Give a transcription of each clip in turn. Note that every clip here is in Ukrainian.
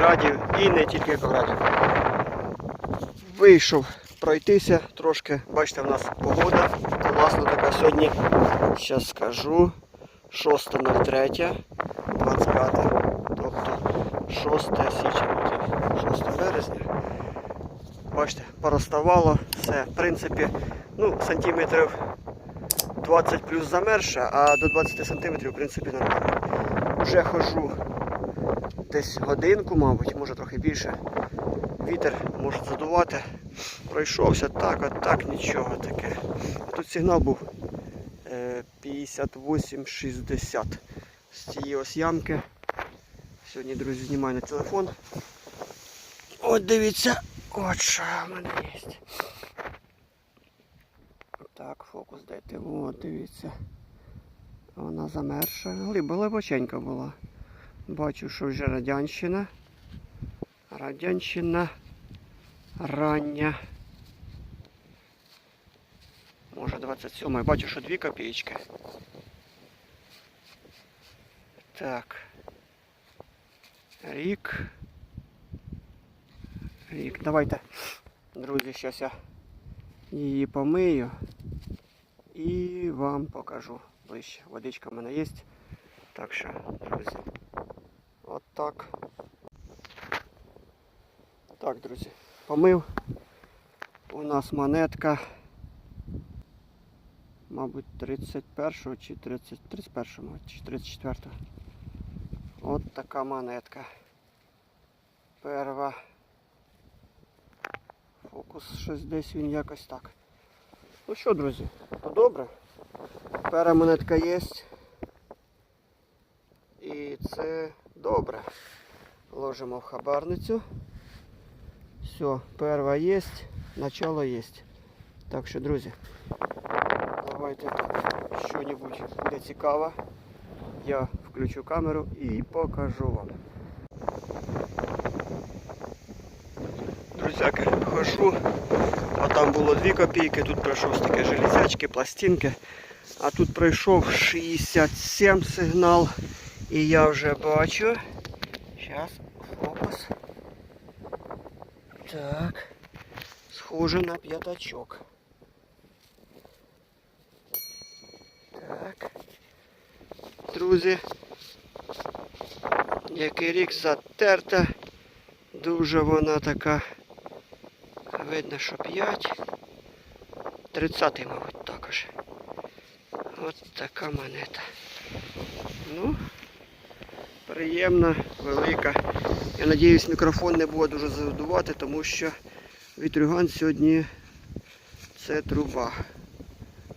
виноградів і не тільки виноградів. Вийшов пройтися трошки. Бачите, в нас погода класна така сьогодні. Зараз скажу. 6.03, 25, тобто 6 січня, 6 березня. Бачите, пороставало все. В принципі, ну, сантиметрів 20 плюс замерша, а до 20 сантиметрів, в принципі, нормально. Вже хожу десь годинку, мабуть, може трохи більше. Вітер може задувати. Пройшовся так, от так, нічого таке. Тут сигнал був е, 58-60 з цієї ось ямки. Сьогодні, друзі, знімаю на телефон. От дивіться, от що в мене є. Так, фокус дайте. От, дивіться. Вона замерша. Глиба глибоченька була. Бачу, що вже радянщина. Радянщина рання. Може 27 Бачу, що 2 копійки. Так. Рік. Рік. Давайте, друзі, зараз я її помию і вам покажу ближче. Водичка в мене є. Так що, друзі, От так. Так, друзі, помив. У нас монетка, мабуть, 31 чи 30, 31, мабуть, чи 34. От така монетка. Перва. Фокус щось десь він якось так. Ну що, друзі, то добре. Пера монетка є. І це добре. Ложимо в хабарницю. Все, перва є, начало є. Так що, друзі, давайте що-небудь буде цікаво. Я включу камеру і покажу вам. Друзяки, хожу. А там було 2 копійки, тут пройшов таке железячки, пластинки. А тут пройшов 67 сигнал. І я вже бачу. Зараз фокус. Так. Схоже на п'ятачок. Так. Друзі. Який рік затерта. Дуже вона така. Видно, що 5. 30-й, мабуть. От така монета. Ну, приємна, велика. Я надіюсь, мікрофон не буде дуже задувати, тому що вітрюган сьогодні це труба.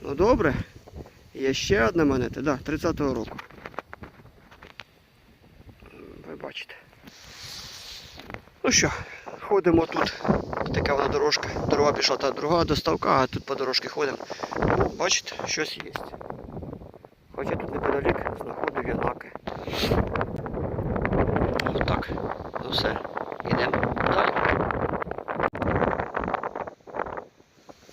Ну добре. Є ще одна монета, да, 30-го року. Ви бачите. Ну що, ходимо тут. Така вона дорожка. Дорога пішла та друга доставка, а тут по дорожці ходимо. Ну, бачите, щось є. Хоча тут неподалік знаходив юнаки. Отак. Ну все, йдемо далі.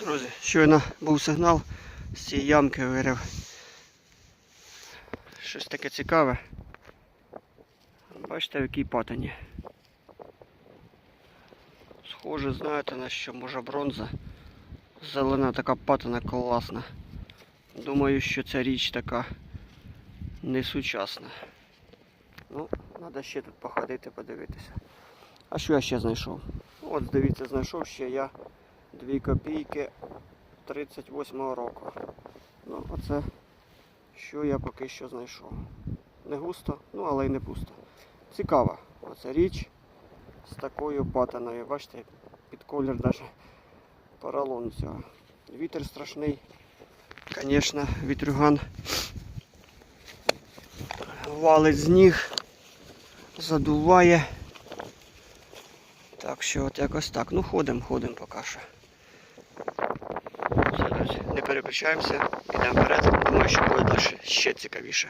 Друзі, щойно був сигнал з цієї ямки вирив. Щось таке цікаве. Бачите, в якій патині. Схоже, знаєте на що, може бронза. Зелена така патина класна. Думаю, що ця річ така несучасна. Ну, треба ще тут походити, подивитися. А що я ще знайшов? От, дивіться, знайшов ще я 2 копійки 38-го року. Ну, оце що я поки що знайшов. Не густо, ну але й не пусто. Цікава оця річ з такою патиною. Бачите, під колір навіть поролон цього. Вітер страшний. Звісно, вітрюган валить з ніг, задуває. Так що от якось так. Ну ходимо, ходимо поки що. Не переключаємося, йдемо вперед. Думаю, що буде ще цікавіше.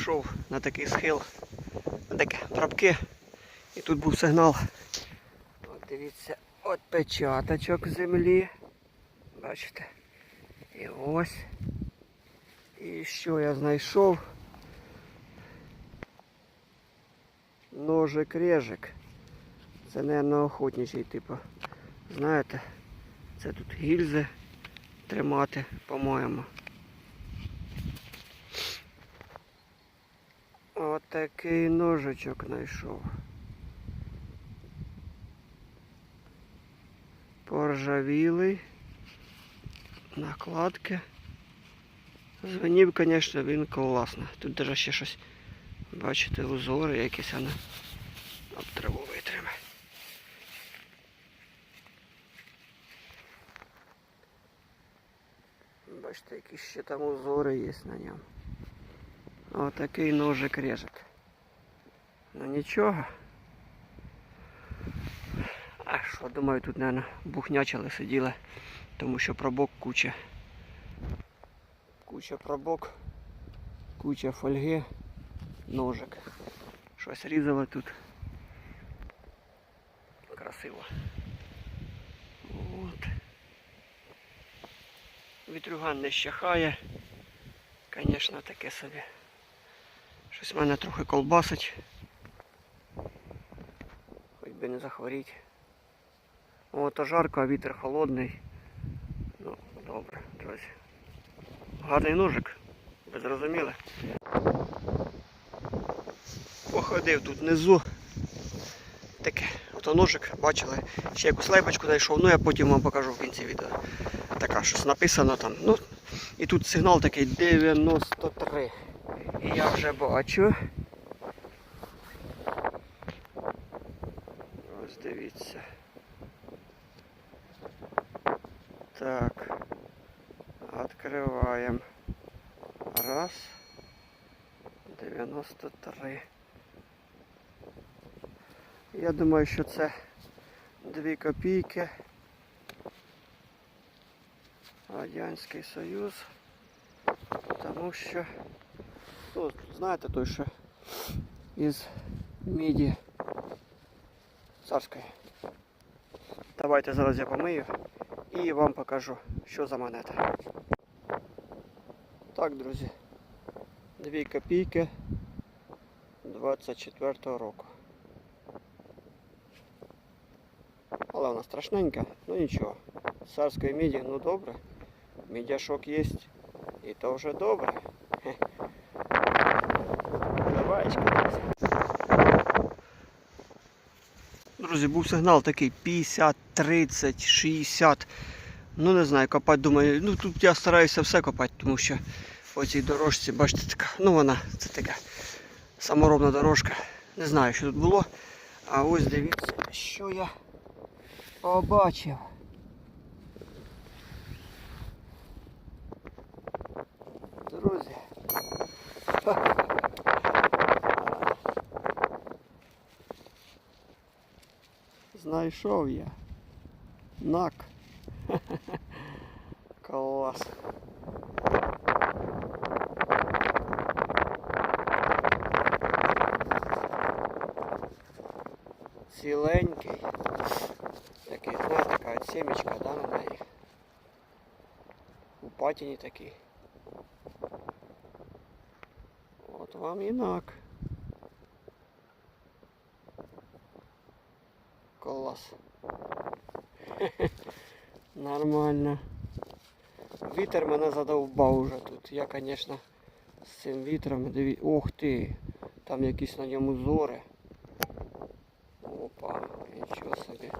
Прийшов на такий схил, на такі тропки. І тут був сигнал. От дивіться, отпечаточок землі. Бачите? І ось. І що я знайшов? Ножик режик. Це, мабуть, охотничий, типу. Знаєте, це тут гільзи тримати, по-моєму. Отакий ножичок знайшов. Поржавілий. Накладки. Звенів, звісно, він класно. Тут даже ще щось, бачите, узори якісь вони об траву витримає. Бачите, які ще там узори є на ньому. Отакий ножик режик. Ну нічого. А що, думаю, тут, мабуть, бухнячили сиділи, тому що пробок куча. Куча пробок, куча фольги, ножик. Щось різали тут. Красиво. От. Вітрюган не щахає. Звісно, таке собі. Щось мене трохи колбасить. Хоч би не захворіть. О, то жарко, а вітер холодний. Ну, добре, друзі. Гарний ножик. Ви зрозуміли? Походив тут внизу. Таке. Ото ножик, бачили. Ще якусь лейбочку знайшов, ну я потім вам покажу в кінці відео. Така щось написано там. Ну, і тут сигнал такий 93. І я вже бачу. Ось дивіться. Так. Открываем. Раз. 93. Я думаю, що це 2 копійки. Радянський Союз. Тому що, ну, знаєте той, що із міді царської. Давайте зараз я помию і вам покажу, що за монета. Так, друзі, 2 копійки 24-го року. Але вона страшненька, ну нічого. З царської міді, ну добре. Мідяшок є, і то вже добре. Друзі. Був сигнал такий 50, 30, 60. Ну не знаю, копати, думаю, ну тут я стараюся все копати, тому що по цій дорожці, бачите, така, ну вона, це така саморобна дорожка. Не знаю, що тут було. А ось дивіться, що я побачив. Знайшов я. Нак. Клас. Ціленький. Такий, знаєте, така от сімечка, да, на неї. У патіні такий. От вам і нак. Клас. Нормально. Вітер мене задовбав уже тут. Я, звісно, з цим вітром диві... Ох ти! Там якісь на ньому зори. Опа, нічого собі.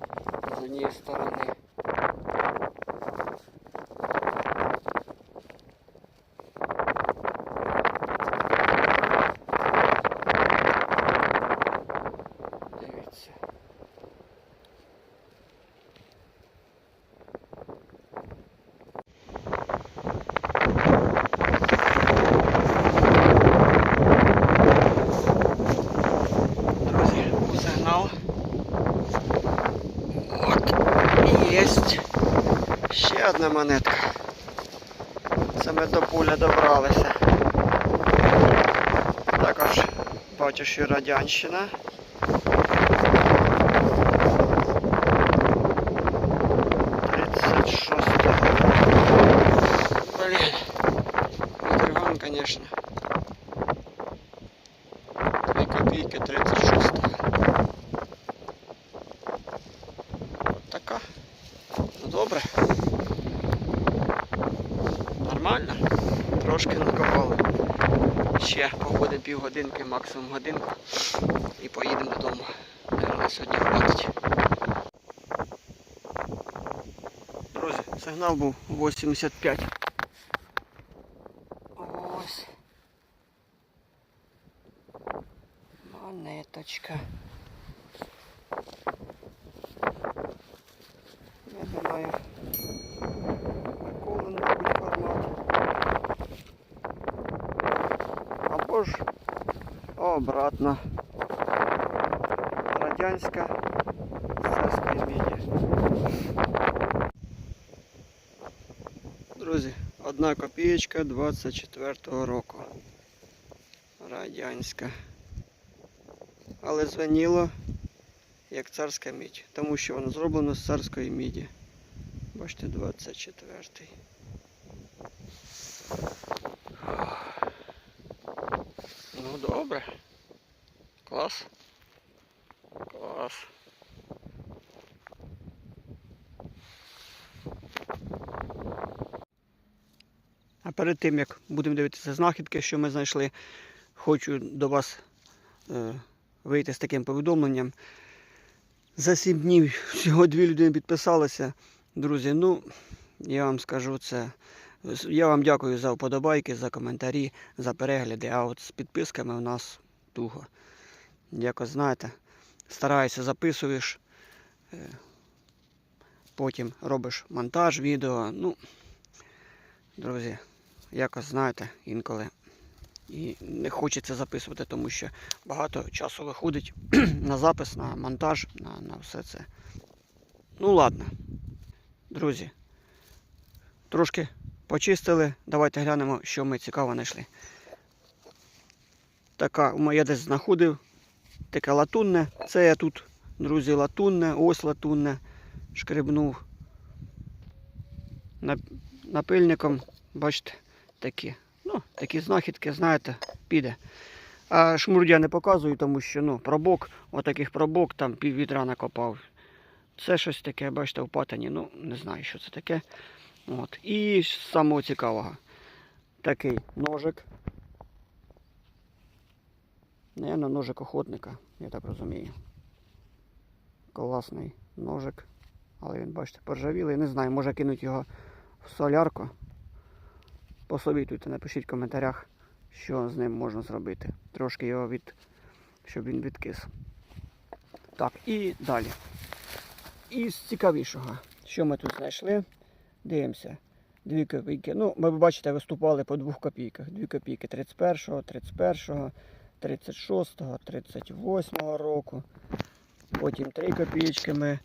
З однієї сторони. одна монетка. саме до пуля добралися. Також бачиш і Радянщина. Півгодинки, максимум годинку. І поїдемо додому. Наверно, сьогодні хватить. Друзі, сигнал був 85. Ось. Монеточка. Я думаю, будь формат. Або ж обратно. Радянська царська міді. Друзі, одна копієчка 24-го року. Радянська. Але звеніло як царська мідь, тому що воно зроблено з царської міді. Бачите, 24-й. Добре. Клас. Клас. А перед тим як будемо дивитися знахідки, що ми знайшли, хочу до вас е, вийти з таким повідомленням. За 7 днів всього дві людини підписалися. Друзі, ну я вам скажу це. Я вам дякую за вподобайки, за коментарі, за перегляди. А от з підписками у нас туго. Якось знаєте, стараюся записуєш, е, потім робиш монтаж відео. Ну, друзі, якось знаєте, інколи і не хочеться записувати, тому що багато часу виходить на запис, на монтаж, на, на все це. Ну ладно, друзі, трошки почистили. Давайте глянемо, що ми цікаво знайшли. Така, я десь знаходив, таке латунне. Це я тут, друзі, латунне, ось латунне, шкребнув. Напильником, бачите, такі. Ну, такі знахідки, знаєте, піде. А шмурдь я не показую, тому що ну, пробок, отаких пробок там пів відра накопав. Це щось таке, бачите, в патині. Ну, не знаю, що це таке. От. І з самого цікавого. Такий ножик. Наверно, ножик охотника, я так розумію. Класний ножик. Але він, бачите, поржавілий. Не знаю, може кинуть його в солярку. Посовітуйте, напишіть в коментарях, що з ним можна зробити. Трошки його від. щоб він відкис. Так, і далі. І з цікавішого, що ми тут знайшли, дивимося. Дві копійки. Ну, ми, бачите, виступали по двох копійках. Дві копійки 31-го, 31-го, 36-го, 38-го року. Потім три копійки ми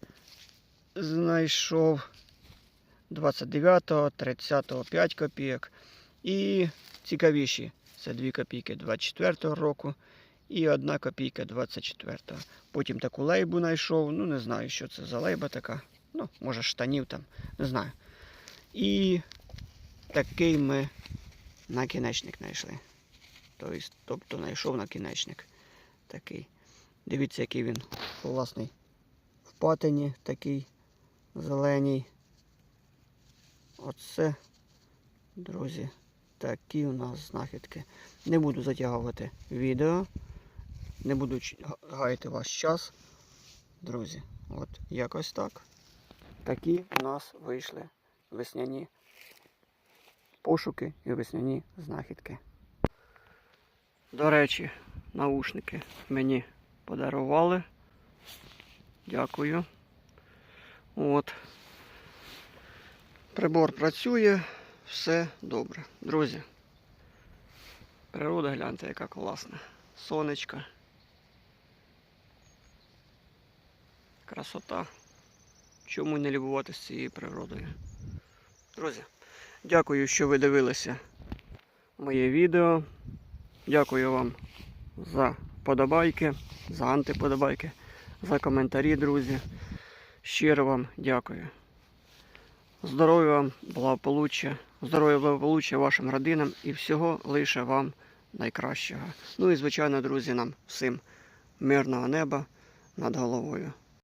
знайшов. 29-го, 30-го 5 копійок. І цікавіші це 2 копійки 24-го року і 1 копійка 24-го. Потім таку лейбу знайшов. Ну, не знаю, що це за лейба така. Ну, може штанів там, не знаю. І такий ми накінечник знайшли. Тобто, тобто знайшов накінечник. Такий. Дивіться, який він власний. В патині такий зеленій. Оце, друзі, такі у нас знахідки. Не буду затягувати відео, не буду гаяти ваш час. Друзі, от якось так. Такі у нас вийшли весняні пошуки і весняні знахідки. До речі, наушники мені подарували. Дякую. От. Прибор працює, все добре. Друзі, природа гляньте, яка класна. Сонечко. Красота. Чому не любуватися цією природою? Друзі, дякую, що ви дивилися моє відео. Дякую вам за подобайки, за антиподобайки, за коментарі, друзі. Щиро вам дякую. Здоров'я вам, благополуччя, здоров'я благополуччя вашим родинам і всього лише вам найкращого. Ну і звичайно, друзі, нам всім мирного неба над головою.